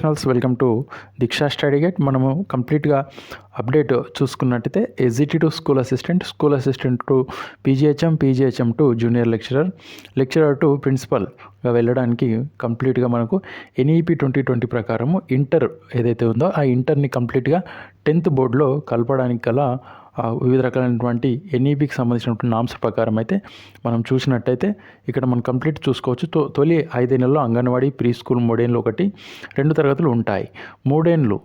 Professionals welcome to Deeksha study gate మనము కంప్లీట్గా update చూసుకున్నట్టయితే SGT to school assistant school assistant to PGHM PGHM to junior lecturer lecturer to ప్రిన్సిపల్గా వెళ్ళడానికి కంప్లీట్గా మనకు NEP twenty twenty ప్రకారము inter ఏదైతే ఉందో ఆ ఇంటర్ని కంప్లీట్గా టెన్త్ బోర్డులో కలపడానికి గల వివిధ రకాలైనటువంటి ఎన్ఈపికి సంబంధించినటువంటి నామ్స్ ప్రకారం అయితే మనం చూసినట్టయితే ఇక్కడ మనం కంప్లీట్ చూసుకోవచ్చు. తొ తొలి ఐదేళ్ళలో అంగన్వాడీ ప్రీ స్కూల్ మూడేళ్ళు ఒకటి రెండు తరగతులు ఉంటాయి. మూడేళ్ళు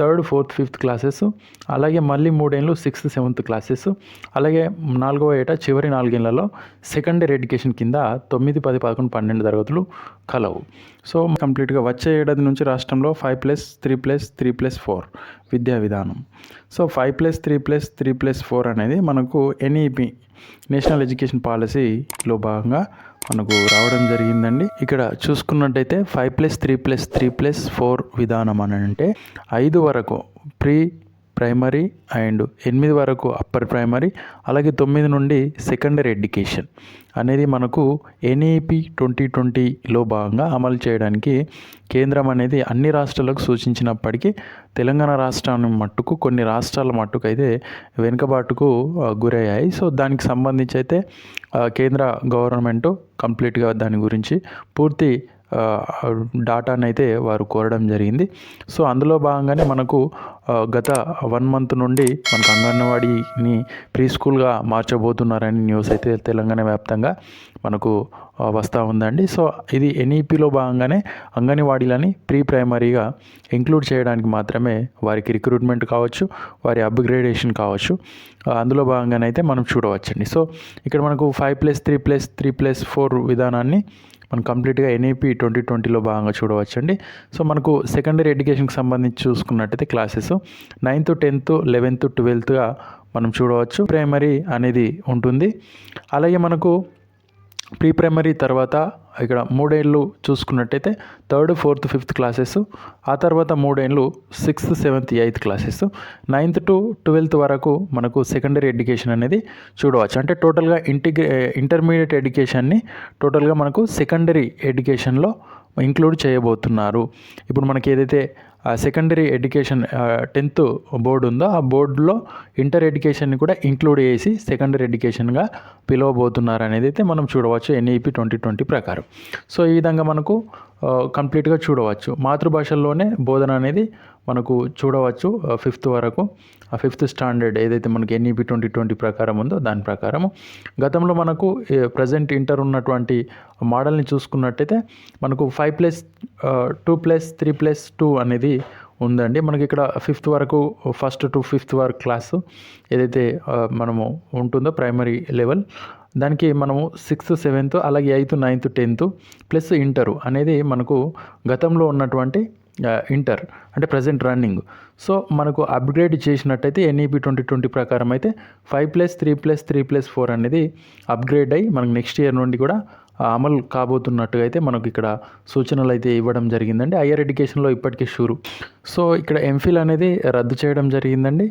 థర్డ్ ఫోర్త్ ఫిఫ్త్ క్లాసెస్. అలాగే మళ్ళీ మూడేళ్ళు సిక్స్త్ సెవెంత్ క్లాసెస్. అలాగే నాలుగవ ఏట చివరి నాలుగేళ్ళలో సెకండరీ ఎడ్యుకేషన్ కింద తొమ్మిది పది పదకొండు పన్నెండు తరగతులు కలవు. సో కంప్లీట్గా వచ్చే ఏడాది నుంచి రాష్ట్రంలో five plus three plus three plus four విద్యా విధానం. So five plus three plus three plus four అనేది మనకు ఎన్ఈపి నేషనల్ ఎడ్యుకేషన్ పాలసీలో భాగంగా మనకు రావడం జరిగిందండి. ఇక్కడ చూసుకున్నట్టయితే five plus three plus three plus four విధానం అని అంటే ఐదు వరకు ప్రీ ప్రైమరీ అండ్ ఎనిమిది వరకు అప్పర్ ప్రైమరీ అలాగే తొమ్మిది నుండి సెకండరీ ఎడ్యుకేషన్ అనేది మనకు ఎన్ఏపీ ట్వంటీ ట్వంటీలో భాగంగా అమలు చేయడానికి కేంద్రం అనేది అన్ని రాష్ట్రాలకు సూచించినప్పటికీ తెలంగాణ రాష్ట్రాన్ని మట్టుకు కొన్ని రాష్ట్రాల మట్టుకు అయితే వెనుకబాటుకు గురయ్యాయి. సో దానికి సంబంధించి అయితే కేంద్ర గవర్నమెంట్ కంప్లీట్గా దాని గురించి పూర్తి డాటాను అయితే వారు కోరడం జరిగింది. సో అందులో భాగంగానే మనకు గత వన్ మంత్ నుండి మనకు అంగన్వాడీని ప్రీ స్కూల్గా మార్చబోతున్నారని న్యూస్ అయితే తెలంగాణ వ్యాప్తంగా మనకు వస్తూ ఉందండి. సో ఇది ఎన్ఈపిలో భాగంగానే అంగన్వాడీలని ప్రీ ప్రైమరీగా ఇంక్లూడ్ చేయడానికి మాత్రమే వారికి రిక్రూట్మెంట్ కావచ్చు వారి అప్గ్రేడేషన్ కావచ్చు. అందులో భాగంగానైతే మనం చూడవచ్చండి. సో ఇక్కడ మనకు five plus three plus three plus four విధానాన్ని మనం కంప్లీట్గా ఎన్ఈపీ ట్వంటీ ట్వంటీలో భాగంగా చూడవచ్చండి. సో మనకు సెకండరీ ఎడ్యుకేషన్కి సంబంధించి చూసుకున్నట్టయితే క్లాసెస్ నైన్త్ టెన్త్ లెవెన్త్ ట్వెల్త్గా మనం చూడవచ్చు. ప్రైమరీ అనేది ఉంటుంది. అలాగే మనకు ప్రీ ప్రైమరీ తర్వాత ఇక్కడ మూడేళ్ళు చూసుకున్నట్టయితే థర్డ్ ఫోర్త్ ఫిఫ్త్ క్లాసెస్. ఆ తర్వాత మూడేళ్ళు sixth seventh eighth classes. Ninth to twelfth వరకు మనకు సెకండరీ ఎడ్యుకేషన్ అనేది చూడవచ్చు. అంటే టోటల్గా ఇంటిగ్రే ఇంటర్మీడియట్ ఎడ్యుకేషన్ని టోటల్గా మనకు సెకండరీ ఎడ్యుకేషన్లో ఇంక్లూడ్ చేయబోతున్నారు. ఇప్పుడు మనకి ఏదైతే సెకండరీ ఎడ్యుకేషన్ టెన్త్ బోర్డు ఉందో ఆ బోర్డులో ఇంటర్ ఎడ్యుకేషన్ని కూడా ఇంక్లూడ్ చేసి సెకండరీ ఎడ్యుకేషన్గా పిలవబోతున్నారు అనేది అయితే మనం చూడవచ్చు ఎన్ఈపి ట్వంటీ ట్వంటీ ప్రకారం. సో ఈ విధంగా మనకు కంప్లీట్గా చూడవచ్చు. మాతృభాషల్లోనే బోధన అనేది మనకు చూడవచ్చు ఫిఫ్త్ వరకు. ఆ ఫిఫ్త్ స్టాండర్డ్ ఏదైతే మనకి ఎన్ఈపి ట్వంటీ ట్వంటీ ప్రకారం ఉందో దాని ప్రకారము. గతంలో మనకు ప్రజెంట్ ఇంటర్ ఉన్నటువంటి మోడల్ని చూసుకున్నట్టయితే మనకు five plus two plus three plus two అనేది ఉందండి. మనకి ఇక్కడ ఫిఫ్త్ వరకు ఫస్ట్ టు ఫిఫ్త్ వరకు క్లాసు ఏదైతే మనము ఉంటుందో ప్రైమరీ లెవెల్ దానికి మనము సిక్స్త్ సెవెంత్ అలాగే eighth ninth tenth plus inter అనేది మనకు గతంలో ఉన్నటువంటి ఇంటర్ అంటే ప్రజెంట్ రన్నింగ్ సో మనకు అప్గ్రేడ్ చేసినట్టయితే ఎన్ఈపి ట్వంటీ ట్వంటీ ప్రకారం అయితే five plus three plus three plus four అనేది అప్గ్రేడ్ అయ్యి మనకు నెక్స్ట్ ఇయర్ నుండి కూడా అమలు కాబోతున్నట్టుగా అయితే మనకు ఇక్కడ సూచనలు అయితే ఇవ్వడం జరిగిందండి. హయ్యర్ ఎడ్యుకేషన్లో ఇప్పటికీ షూరు సో ఇక్కడ ఎంఫిల్ అనేది రద్దు చేయడం జరిగిందండి.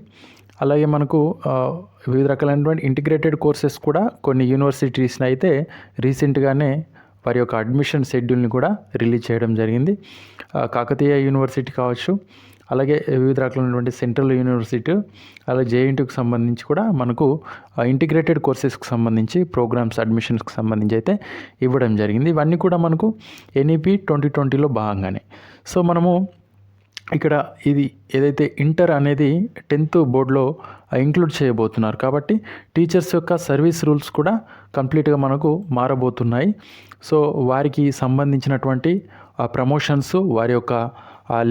అలాగే మనకు వివిధ రకాలైనటువంటి ఇంటిగ్రేటెడ్ కోర్సెస్ కూడా కొన్ని యూనివర్సిటీస్ని అయితే రీసెంట్గానే వారి యొక్క అడ్మిషన్ షెడ్యూల్ని కూడా రిలీజ్ చేయడం జరిగింది. కాకతీయ యూనివర్సిటీ కావచ్చు అలాగే వివిధ రకాలైనటువంటి సెంట్రల్ యూనివర్సిటీ అలాగే జేఎన్టీకి సంబంధించి కూడా మనకు ఇంటిగ్రేటెడ్ కోర్సెస్కి సంబంధించి ప్రోగ్రామ్స్ అడ్మిషన్స్కి సంబంధించి అయితే ఇవ్వడం జరిగింది. ఇవన్నీ కూడా మనకు ఎన్ఈపి ట్వంటీ ట్వంటీలో భాగంగానే. సో మనము ఇక్కడ ఇది ఏదైతే ఇంటర్ అనేది టెన్త్ బోర్డులో ఇంక్లూడ్ చేయబోతున్నారు కాబట్టి టీచర్స్ యొక్క సర్వీస్ రూల్స్ కూడా కంప్లీట్గా మనకు మారబోతున్నాయి. సో వారికి సంబంధించినటువంటి ప్రమోషన్స్ వారి యొక్క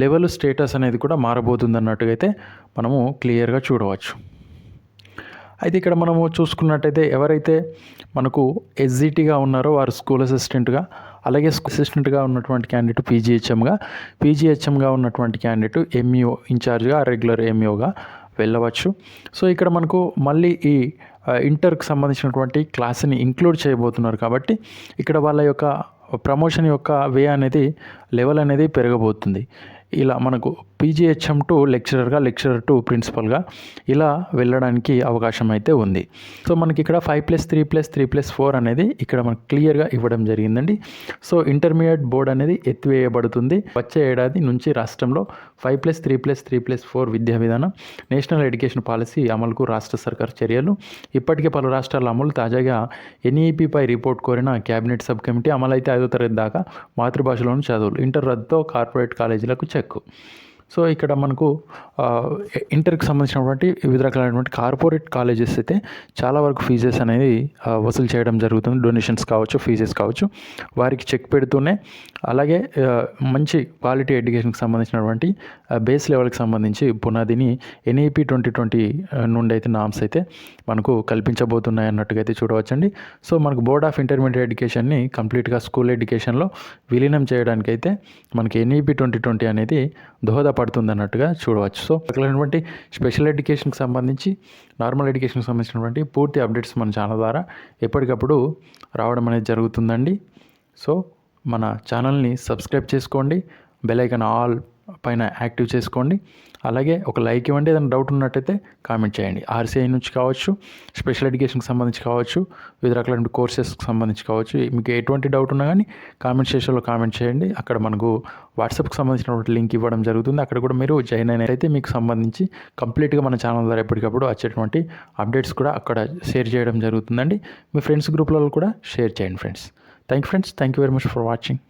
లెవెల్ స్టేటస్ అనేది కూడా మారబోతుంది అన్నట్టుగా అయితే మనము క్లియర్గా చూడవచ్చు. అయితే ఇక్కడ మనము చూసుకున్నట్టయితే ఎవరైతే మనకు ఎస్జిటిగా ఉన్నారో వారు స్కూల్ అసిస్టెంట్గా అలాగే అసిస్టెంట్గా ఉన్నటువంటి క్యాండిడేట్ పీజీహెచ్ఎంగా పీజీహెచ్ఎంగా ఉన్నటువంటి క్యాండిడేట్ ఎంఈఓ ఇన్ఛార్జ్గా రెగ్యులర్ ఎంఈఓగా వెళ్ళవచ్చు. సో ఇక్కడ మనకు మళ్ళీ ఈ ఇంటర్కి సంబంధించినటువంటి క్లాస్ని ఇంక్లూడ్ చేయబోతున్నారు కాబట్టి ఇక్కడ వాళ్ళ యొక్క ప్రమోషన్ యొక్క వే అనేది లెవెల్ అనేది పెరగబోతుంది. ఇలా మనకు పీజీహెచ్ఎం టు లెక్చరర్గా లెక్చరర్ టు ప్రిన్సిపల్గా ఇలా వెళ్ళడానికి అవకాశం అయితే ఉంది. సో మనకి ఇక్కడ five plus three plus three plus four అనేది ఇక్కడ మనకు క్లియర్గా ఇవ్వడం జరిగిందండి. సో ఇంటర్మీడియట్ బోర్డ్ అనేది ఎత్తివేయబడుతుంది. వచ్చే ఏడాది నుంచి రాష్ట్రంలో five plus three plus three plus four విద్యా విధానం నేషనల్ ఎడ్యుకేషన్ పాలసీ అమలుకు రాష్ట్ర సర్కార్ చర్యలు. ఇప్పటికే పలు రాష్ట్రాల అమలు తాజాగా ఎన్ఈపిపై రిపోర్ట్ కోరిన కేబినెట్ సబ్ కమిటీ అమలైతే ఐదో తరగతి దాకా మాతృభాషలోని చదువులు. ఇంటర్ రద్దుతో కార్పొరేట్ కాలేజీలకు చెక్. సో ఇక్కడ మనకు ఇంటర్కి సంబంధించినటువంటి వివిధ రకాలైనటువంటి కార్పొరేట్ కాలేజెస్ అయితే చాలా వరకు ఫీజెస్ అనేది వసూలు చేయడం జరుగుతుంది. డొనేషన్స్ కావచ్చు ఫీజెస్ కావచ్చు. వారికి చెక్ పెడుతూనే అలాగే మంచి క్వాలిటీ ఎడ్యుకేషన్కి సంబంధించినటువంటి బేస్ లెవెల్కి సంబంధించి పునాదిని ఎన్ఈపి ట్వంటీ ట్వంటీ నుండి అయితే నామ్స్ అయితే మనకు కల్పించబోతున్నాయి అన్నట్టుగా అయితే చూడవచ్చండి. సో మనకు బోర్డ్ ఆఫ్ ఇంటర్మీడియట్ ఎడ్యుకేషన్ని కంప్లీట్గా స్కూల్ ఎడ్యుకేషన్లో విలీనం చేయడానికి అయితే మనకి ఎన్ఈపి ట్వంటీ ట్వంటీ అనేది దోహదపడుతుంది అన్నట్టుగా చూడవచ్చు. సో అక్కడటువంటి స్పెషల్ ఎడ్యుకేషన్కి సంబంధించి నార్మల్ ఎడ్యుకేషన్కి సంబంధించినటువంటి పూర్తి అప్డేట్స్ మన ఛానల్ ద్వారా ఎప్పటికప్పుడు రావడం అనేది జరుగుతుందండి. సో మన ఛానల్ని సబ్స్క్రైబ్ చేసుకోండి. బెల్ ఐకన్ ఆల్ పైన యాక్టివ్ చేసుకోండి. అలాగే ఒక లైక్ ఇవ్వండి ఏదైనా డౌట్ ఉన్నట్టయితే కామెంట్ చేయండి. ఆర్సీఐ నుంచి కావచ్చు స్పెషల్ ఎడ్యుకేషన్కి సంబంధించి కావచ్చు వివిధ రకాలైన కోర్సెస్కి సంబంధించి కావచ్చు మీకు ఎటువంటి డౌట్ ఉన్నా కానీ కామెంట్ సెషన్లో కామెంట్ చేయండి. అక్కడ మనకు వాట్సాప్కి సంబంధించినటువంటి లింక్ ఇవ్వడం జరుగుతుంది. అక్కడ కూడా మీరు జాయిన్ అయినైతే మీకు సంబంధించి కంప్లీట్గా మన ఛానల్ ద్వారా ఎప్పటికప్పుడు వచ్చేటువంటి అప్డేట్స్ కూడా అక్కడ షేర్ చేయడం జరుగుతుందండి. మీ ఫ్రెండ్స్ గ్రూప్లలో కూడా షేర్ చేయండి friends. Thank you friends. Thank you very much for watching.